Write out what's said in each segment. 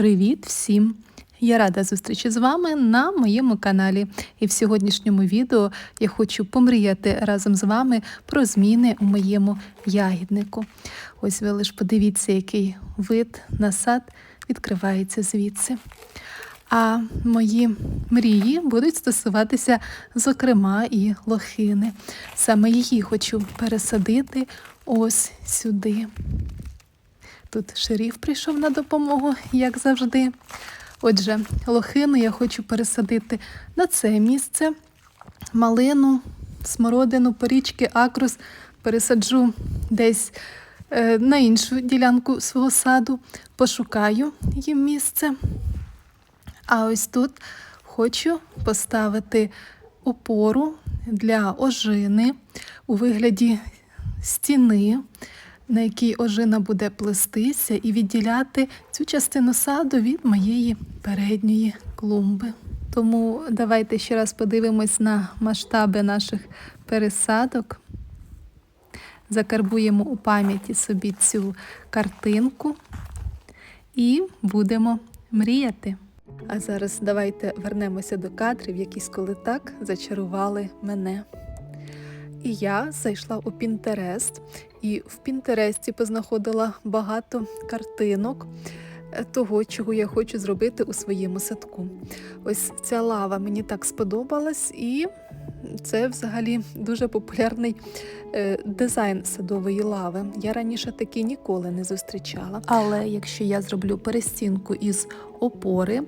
Привіт всім! Я рада зустрічі з вами на моєму каналі. І в сьогоднішньому відео я хочу помріяти разом з вами про зміни у моєму ягіднику. Ось ви лиш подивіться, який вид на сад відкривається звідси. А мої мрії будуть стосуватися, зокрема, і лохини. Саме її хочу пересадити ось сюди. Тут шеріф прийшов на допомогу, як завжди. Отже, лохину я хочу пересадити на це місце. Малину, смородину, порічки, акрус пересаджу десь е, на іншу ділянку свого саду, пошукаю їм місце. А ось тут хочу поставити опору для ожини у вигляді стіни, на якій ожина буде плестися і відділяти цю частину саду від моєї передньої клумби. Тому давайте ще раз подивимось на масштаби наших пересадок. Закарбуємо у пам'яті собі цю картинку і будемо мріяти. А зараз давайте вернемося до кадрів, які коли так зачарували мене. І я зайшла у Пінтерест, і в Пінтересті познаходила багато картинок е, того, чого я хочу зробити у своєму садку. Ось ця лава мені так сподобалась, і це взагалі дуже популярний е, дизайн садової лави. Я раніше такі ніколи не зустрічала. Але якщо я зроблю перестінку із опори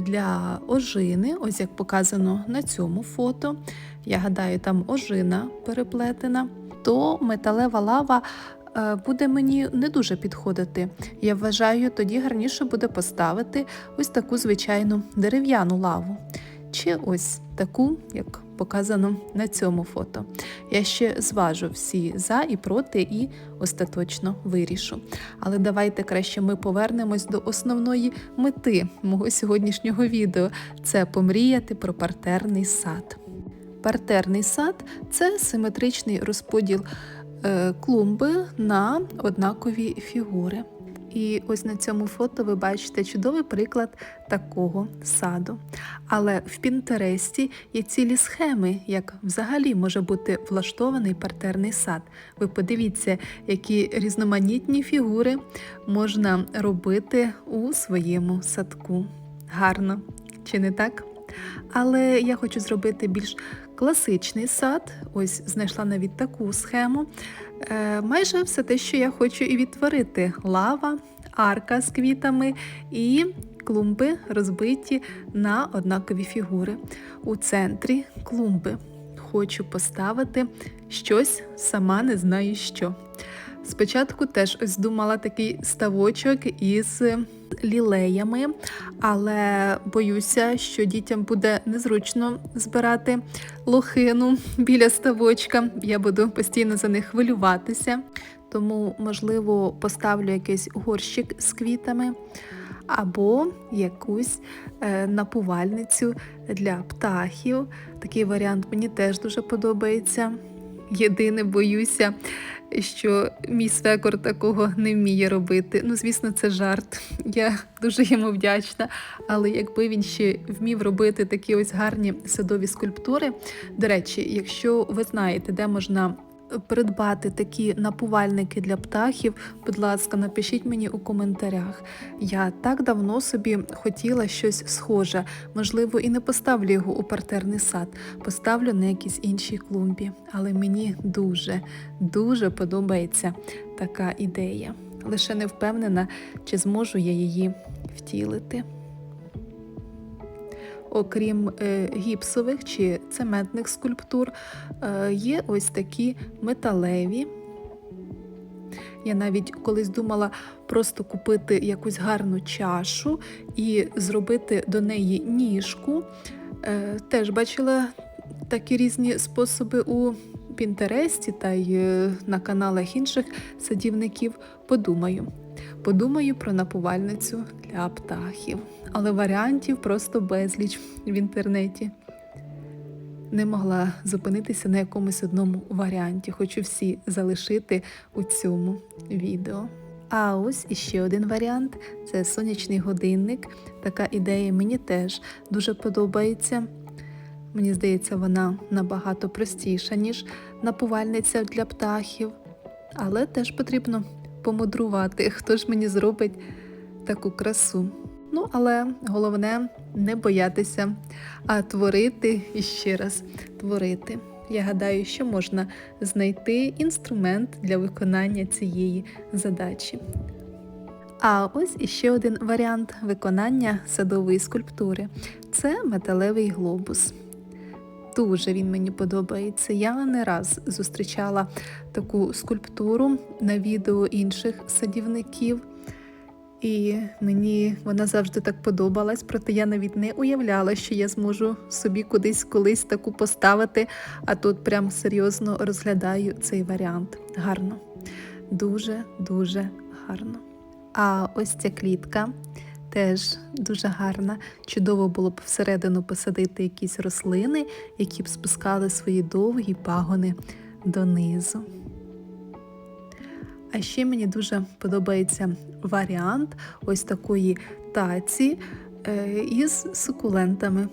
для ожини, ось як показано на цьому фото, я гадаю, там ожина переплетена, то металева лава. е, Буде мені не дуже підходити. Я вважаю, тоді гарніше буде поставити ось таку звичайну дерев'яну лаву. Чи ось таку, як показано на цьому фото. Я ще зважу всі за і проти, і остаточно вирішу. Але давайте краще ми повернемось до основної мети мого сьогоднішнього відео це помріяти про партерний сад. Партерний сад це симетричний розподіл е, клумби на однакові фігури. І ось на цьому фото ви бачите чудовий приклад такого саду. Але в Пінтересті є цілі схеми, як взагалі може бути влаштований партерний сад. Ви подивіться, які різноманітні фігури можна робити у своєму садку. Гарно, чи не так? Але я хочу зробити більш класичний сад. Ось знайшла навіть таку схему. Е, майже все те, що я хочу і відтворити: лава, арка з квітами і клумби розбиті на однакові фігури. У центрі клумби хочу поставити щось, сама не знаю що. Спочатку теж ось думала такий ставочок із лілеями, але боюся, що дітям буде незручно збирати лохину біля ставочка. Я буду постійно за них хвилюватися. Тому, можливо, поставлю якийсь горщик з квітами або якусь е, напувальницю для птахів. Такий варіант мені теж дуже подобається. Єдине боюся, що мій свекор такого не вміє робити. Ну, звісно, це жарт. Я дуже йому вдячна. Але якби він ще вмів робити такі ось гарні садові скульптури. До речі, якщо ви знаєте, де можна придбати такі напувальники для птахів, будь ласка, напишіть мені у коментарях. Я так давно собі хотіла щось схоже, можливо, і не поставлю його у партерний сад, поставлю на якійсь іншій клумбі. Але мені дуже, дуже подобається така ідея. Лише не впевнена, чи зможу я її втілити. Окрім е, гіпсових чи цементних скульптур, е, є ось такі металеві. Я навіть колись думала просто купити якусь гарну чашу і зробити до неї ніжку. Е, теж бачила такі різні способи у Пінтересті та й на каналах інших садівників. Подумаю. Подумаю про напувальницю для птахів, але варіантів просто безліч в інтернеті. Не могла зупинитися на якомусь одному варіанті, хочу всі залишити у цьому відео. А ось іще один варіант це сонячний годинник. Така ідея мені теж дуже подобається. Мені здається, вона набагато простіша, ніж напувальниця для птахів. Але теж потрібно помудрувати, хто ж мені зробить таку красу. Ну, але головне не боятися, а творити і ще раз творити. Я гадаю, що можна знайти інструмент для виконання цієї задачі. А ось іще один варіант виконання садової скульптури це металевий глобус. Дуже він мені подобається. Я не раз зустрічала таку скульптуру на відео інших садівників. І мені вона завжди так подобалась, проте я навіть не уявляла, що я зможу собі кудись колись таку поставити, а тут прям серйозно розглядаю цей варіант. Гарно. Дуже-дуже гарно. А ось ця клітка теж дуже гарна. Чудово було б всередину посадити якісь рослини, які б спускали свої довгі пагони донизу. А ще мені дуже подобається варіант ось такої таці е, із сукулентами.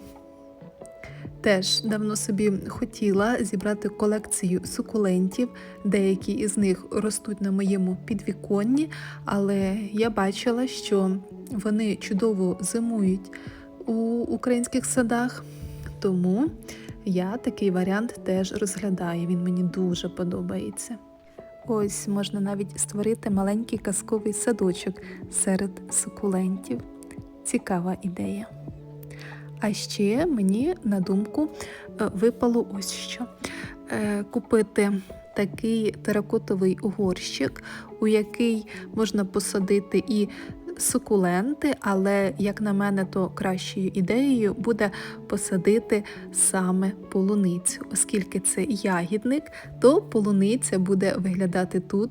Теж давно собі хотіла зібрати колекцію сукулентів. Деякі із них ростуть на моєму підвіконні, але я бачила, що вони чудово зимують у українських садах, тому я такий варіант теж розглядаю. Він мені дуже подобається. Ось можна навіть створити маленький казковий садочок серед сукулентів. Цікава ідея. А ще мені на думку е, випало ось що Е, купити такий теракотовий горщик, у який можна посадити і сукуленти, але, як на мене, то кращою ідеєю буде посадити саме полуницю. Оскільки це ягідник, то полуниця буде виглядати тут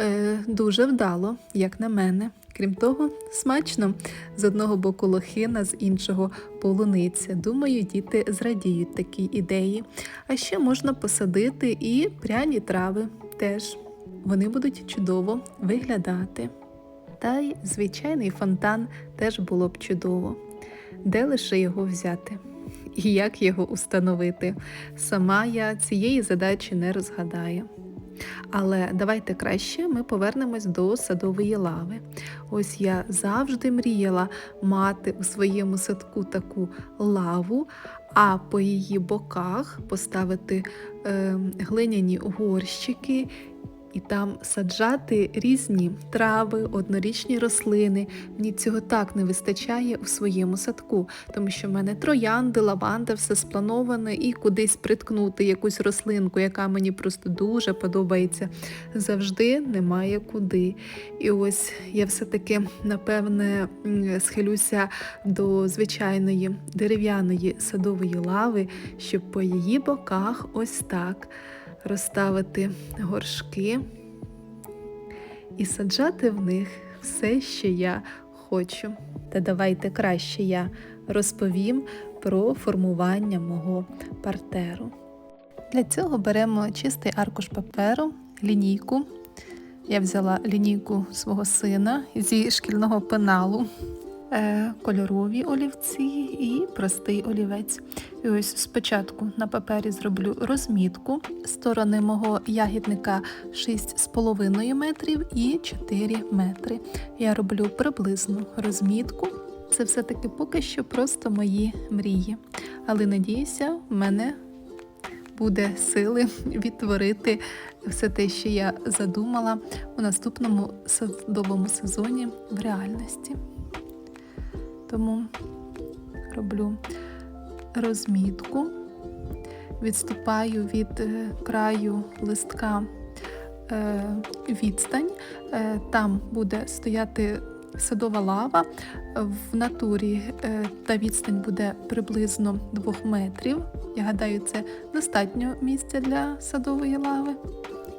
е, дуже вдало, як на мене. Крім того, смачно з одного боку лохина, з іншого полуниця. Думаю, діти зрадіють такій ідеї. А ще можна посадити і пряні трави теж. Вони будуть чудово виглядати. Та й звичайний фонтан теж було б чудово. Де лише його взяти? І як його установити? Сама я цієї задачі не розгадаю. Але давайте краще ми повернемось до садової лави. Ось я завжди мріяла мати у своєму садку таку лаву, а по її боках поставити е, глиняні горщики і там саджати різні трави, однорічні рослини. Мені цього так не вистачає у своєму садку, тому що в мене троянди, лаванда, все сплановане, і кудись приткнути якусь рослинку, яка мені просто дуже подобається. Завжди немає куди. І ось я все-таки напевне схилюся до звичайної дерев'яної садової лави, щоб по її боках ось так розставити горшки і саджати в них все, що я хочу. Та давайте краще я розповім про формування мого партеру. Для цього беремо чистий аркуш паперу, лінійку. Я взяла лінійку свого сина зі шкільного пеналу, кольорові олівці і простий олівець. І ось спочатку на папері зроблю розмітку. Сторони мого ягідника 6,5 метрів і 4 метри. Я роблю приблизну розмітку. Це все-таки поки що просто мої мрії. Але надіюся, в мене буде сили відтворити все те, що я задумала у наступному садовому сезоні в реальності. Тому роблю розмітку, відступаю від е, краю листка е, відстань, Е, там буде стояти садова лава. В натурі та відстань буде приблизно 2 метрів. Я гадаю, це достатньо місця для садової лави.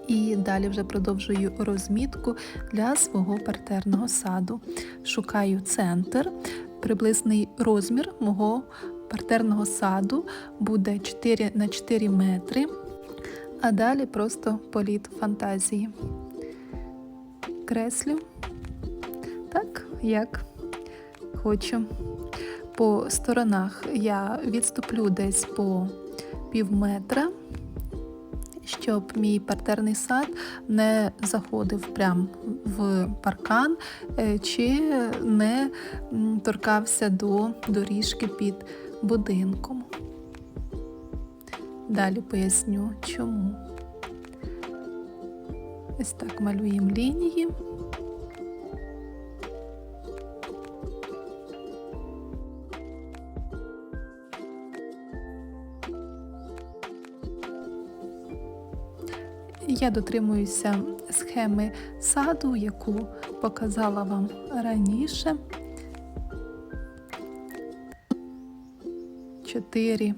І далі вже продовжую розмітку для свого партерного саду. Шукаю центр, приблизний розмір мого партерного саду буде 4 на 4 метри, а далі просто політ фантазії. Креслю так, як хочу. По сторонах я відступлю десь по пів метра, щоб мій партерний сад не заходив прямо в паркан е, чи не торкався до доріжки під будинком. Далі поясню чому. Ось так малюємо лінії. Я дотримуюся схеми саду, яку показала вам раніше. Чотири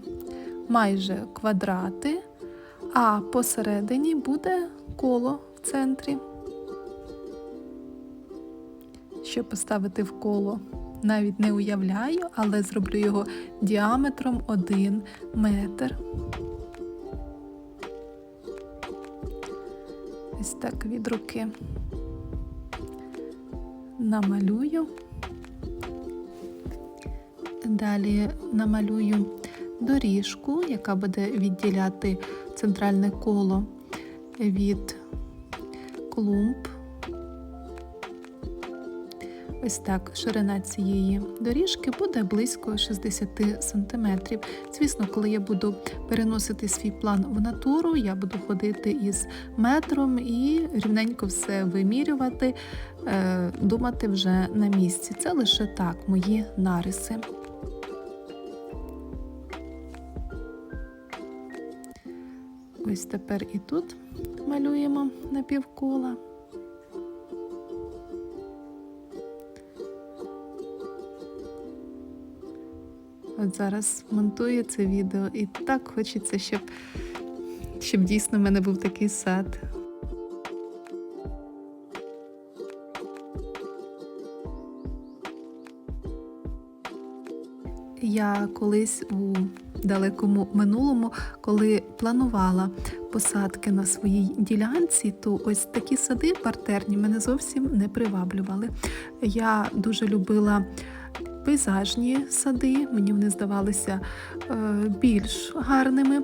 майже квадрати, а посередині буде коло в центрі. Що поставити в коло, навіть не уявляю, але зроблю його діаметром 1 метр. Так від руки намалюю. Далі намалюю доріжку, яка буде відділяти центральне коло від клумб. Ось так ширина цієї доріжки буде близько 60 см. Звісно, коли я буду переносити свій план в натуру, я буду ходити із метром і рівненько все вимірювати, е, думати вже на місці. Це лише так, мої нариси. Ось тепер і тут малюємо напівкола. От зараз монтую це відео і так хочеться, щоб, щоб дійсно в мене був такий сад. Я колись у далекому минулому, коли планувала посадки на своїй ділянці, то ось такі сади партерні мене зовсім не приваблювали. Я дуже любила пейзажні сади, мені вони здавалися е, більш гарними.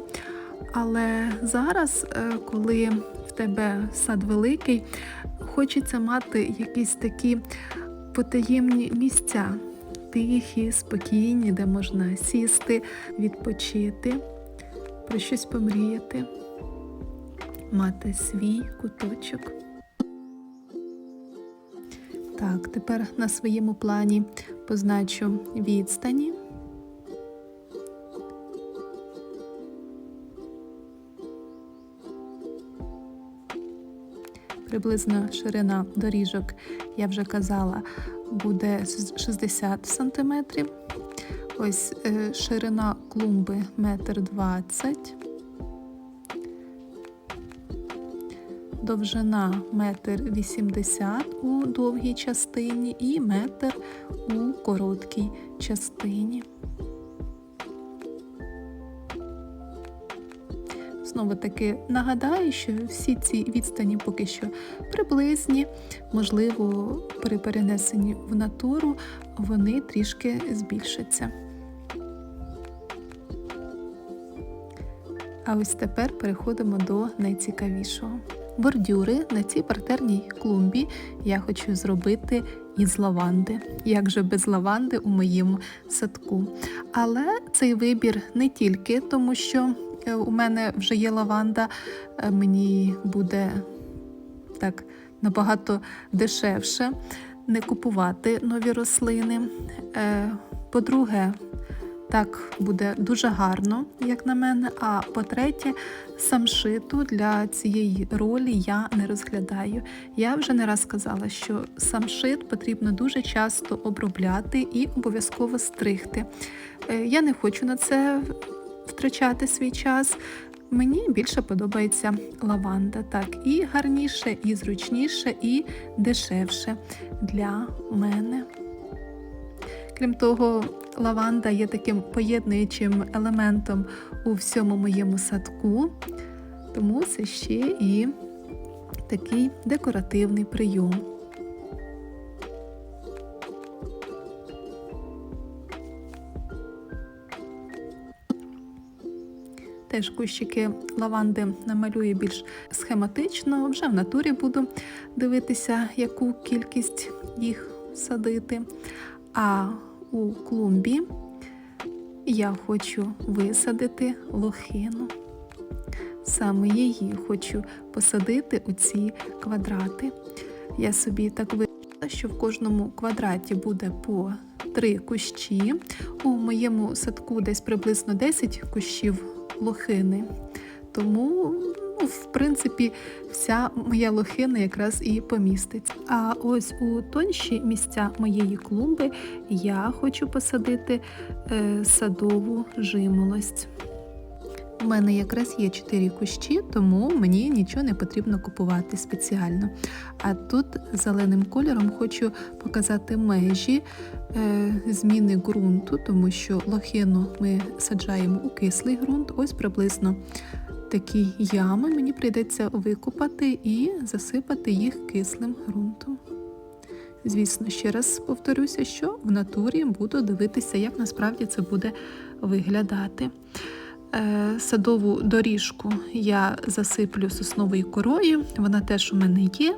Але зараз, е, коли в тебе сад великий, хочеться мати якісь такі потаємні місця, тихі, спокійні, де можна сісти, відпочити, про щось помріяти, мати свій куточок. Так, тепер на своєму плані позначу відстані. Приблизно ширина доріжок, я вже казала, буде 60 см. Ось е, ширина клумби 1,20 м. Довжина 1,80 м у довгій частині і метр у короткій частині. Знову таки нагадаю, що всі ці відстані поки що приблизні, можливо, при перенесенні в натуру вони трішки збільшаться. А ось тепер переходимо до найцікавішого. Бордюри на цій партерній клумбі я хочу зробити із лаванди. Як же без лаванди у моєму садку. Але цей вибір не тільки тому, що е, у мене вже є лаванда, е, мені буде так набагато дешевше не купувати нові рослини. Е, По-друге, так буде дуже гарно, як на мене. А по-третє, самшиту для цієї ролі я не розглядаю. Я вже не раз сказала, що самшит потрібно дуже часто обробляти і обов'язково стригти. Е, Я не хочу на це втрачати свій час. Мені більше подобається лаванда, так, і гарніше, і зручніше, і дешевше для мене. Крім того, лаванда є таким поєднуючим елементом у всьому моєму садку, тому це ще і такий декоративний прийом. Теж кущики лаванди намалюю більш схематично, вже в натурі буду дивитися, яку кількість їх садити. А у клумбі я хочу висадити лохину. Саме її хочу посадити у ці квадрати. Я собі так вирішила, що в кожному квадраті буде по три кущі. У моєму садку десь приблизно 10 кущів лохини. Тому, в принципі, вся моя лохина якраз і поміститься. А ось у тонші місця моєї клумби я хочу посадити е, садову жимолость. У мене якраз є 4 кущі, тому мені нічого не потрібно купувати спеціально. А тут зеленим кольором хочу показати межі е, зміни ґрунту, тому що лохину ми саджаємо у кислий ґрунт. Ось приблизно такі ями мені прийдеться викопати і засипати їх кислим ґрунтом. Звісно, ще раз повторюся, що в натурі буду дивитися, як насправді це буде виглядати. Е, Садову доріжку я засиплю сосновою корою, вона теж у мене є.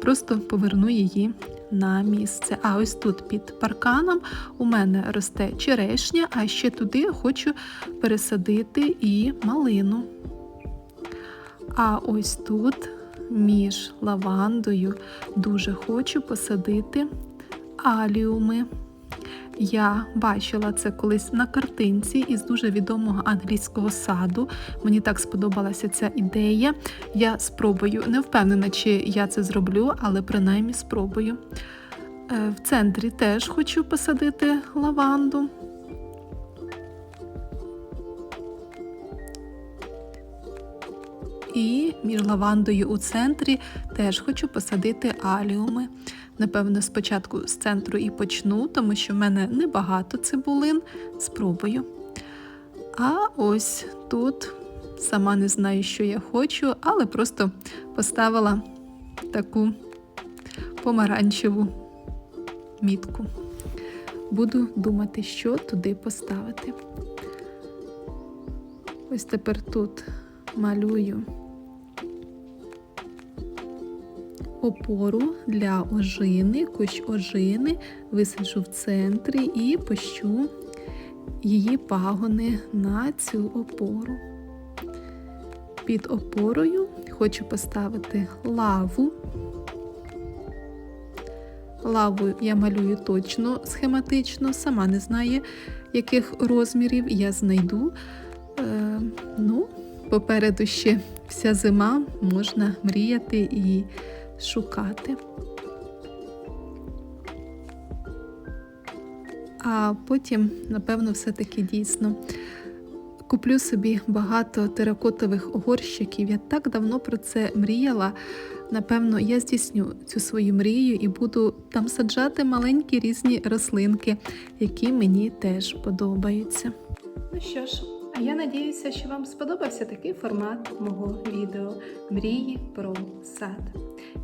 Просто поверну її на місце. А ось тут під парканом у мене росте черешня, а ще туди хочу пересадити і малину. А ось тут між лавандою дуже хочу посадити аліуми. Я бачила це колись на картинці із дуже відомого англійського саду. Мені так сподобалася ця ідея. Я спробую, не впевнена, чи я це зроблю, але принаймні спробую. Е, В центрі теж хочу посадити лаванду. І між лавандою у центрі теж хочу посадити аліуми. Напевно, спочатку з центру і почну, тому що в мене небагато цибулин. Спробую. А ось тут сама не знаю, що я хочу, але просто поставила таку помаранчеву мітку. Буду думати, що туди поставити. Ось тепер тут малюю опору для ожини, кущ ожини, висаджу в центрі і пощу її пагони на цю опору. Під опорою хочу поставити лаву. Лаву я малюю точно схематично, сама не знаю, яких розмірів я знайду. Е, ну, попереду ще вся зима, можна мріяти і шукати. А потім, напевно, все-таки дійсно куплю собі багато теракотових горщиків. Я так давно про це мріяла. Напевно, я здійсню цю свою мрію і буду там саджати маленькі різні рослинки, які мені теж подобаються. Ну що ж, а я надіюся, що вам сподобався такий формат мого відео Мрії про сад.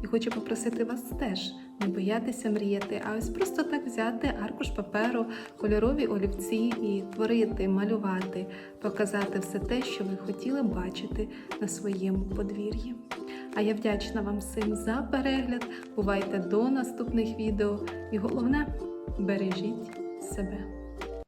І хочу попросити вас теж не боятися мріяти, а ось просто так взяти аркуш паперу, кольорові олівці і творити, малювати, показати все те, що ви хотіли бачити на своєму подвір'ї. А я вдячна вам всім за перегляд. Бувайте до наступних відео і головне бережіть себе.